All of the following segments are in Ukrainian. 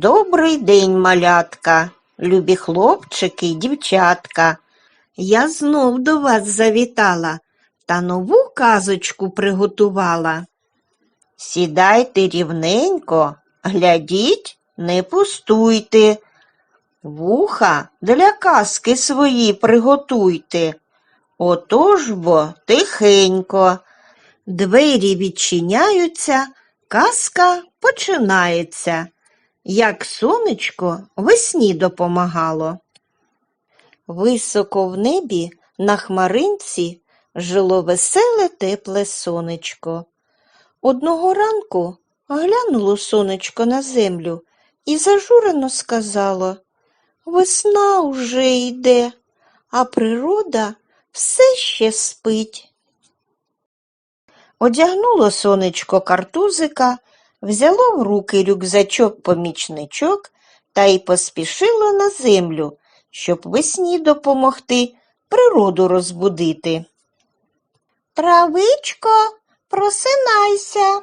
Добрий день, малятка, любі хлопчики й дівчатка. Я знов до вас завітала та нову казочку приготувала. Сідайте рівненько, глядіть, не пустуйте. Вуха для казки свої приготуйте. Отож бо тихенько. Двері відчиняються, казка починається. Як сонечко весні допомагало. Високо в небі на хмаринці жило веселе тепле сонечко. Одного ранку глянуло сонечко на землю і зажурено сказало Весна уже йде, а природа все ще спить. Одягнуло сонечко картузика, взяло в руки рюкзачок-помічничок та й поспішило на землю, щоб весні допомогти природу розбудити. Травичко, просинайся.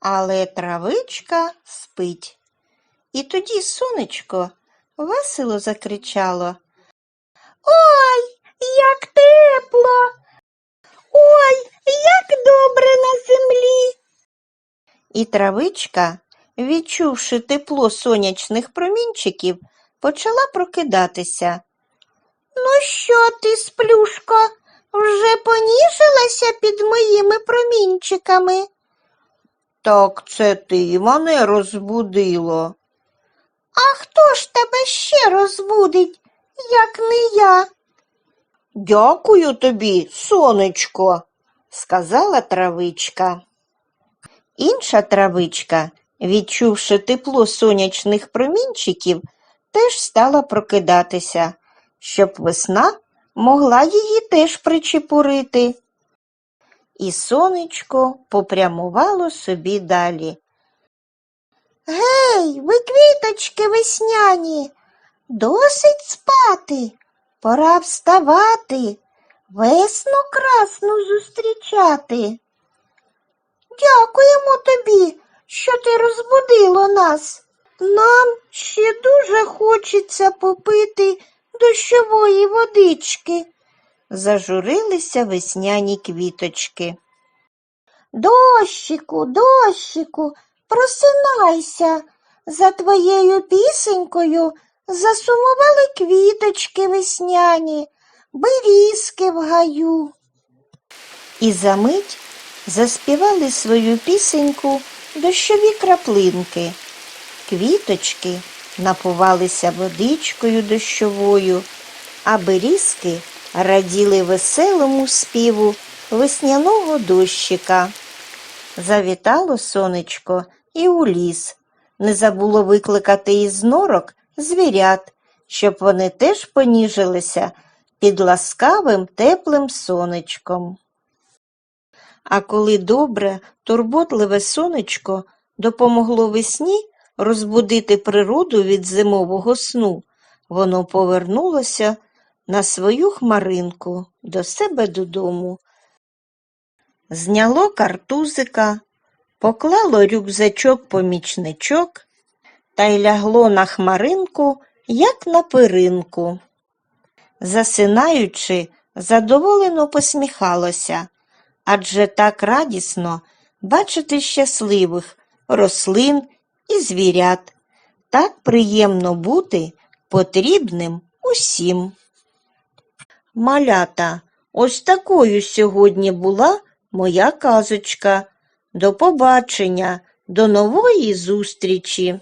Але травичка спить. І тоді сонечко весело закричало. Ой, як тепло! Ой, як добре на землі. І травичка, відчувши тепло сонячних промінчиків, почала прокидатися. Ну що ти, сплюшко, вже поніжилася під моїми промінчиками? Так це ти мене розбудило. А хто ж тебе ще розбудить, як не я? Дякую тобі, сонечко, сказала травичка. Інша травичка, відчувши тепло сонячних промінчиків, теж стала прокидатися, щоб весна могла її теж причепурити. І сонечко попрямувало собі далі. Гей, ви квіточки весняні, досить спати, пора вставати, весну красну зустрічати. Дякуємо тобі, що ти розбудило нас. Нам ще дуже хочеться попити дощової водички. Зажурилися весняні квіточки. Дощику, дощику, просинайся. За твоєю пісенькою засумували квіточки весняні, берізки в гаю. І за заспівали свою пісеньку дощові краплинки. Квіточки напувалися водичкою дощовою, а берізки раділи веселому співу весняного дощика. Завітало сонечко і у ліс, не забуло викликати із норок звірят, щоб вони теж поніжилися під ласкавим теплим сонечком. А коли добре, турботливе сонечко допомогло весні розбудити природу від зимового сну, воно повернулося на свою хмаринку до себе додому. Зняло картузика, поклало рюкзачок-помічничок та й лягло на хмаринку, як на перинку. Засинаючи, задоволено посміхалося, адже так радісно бачити щасливих рослин і звірят. Так приємно бути потрібним усім. Малята, ось такою сьогодні була моя казочка. До побачення, до нової зустрічі!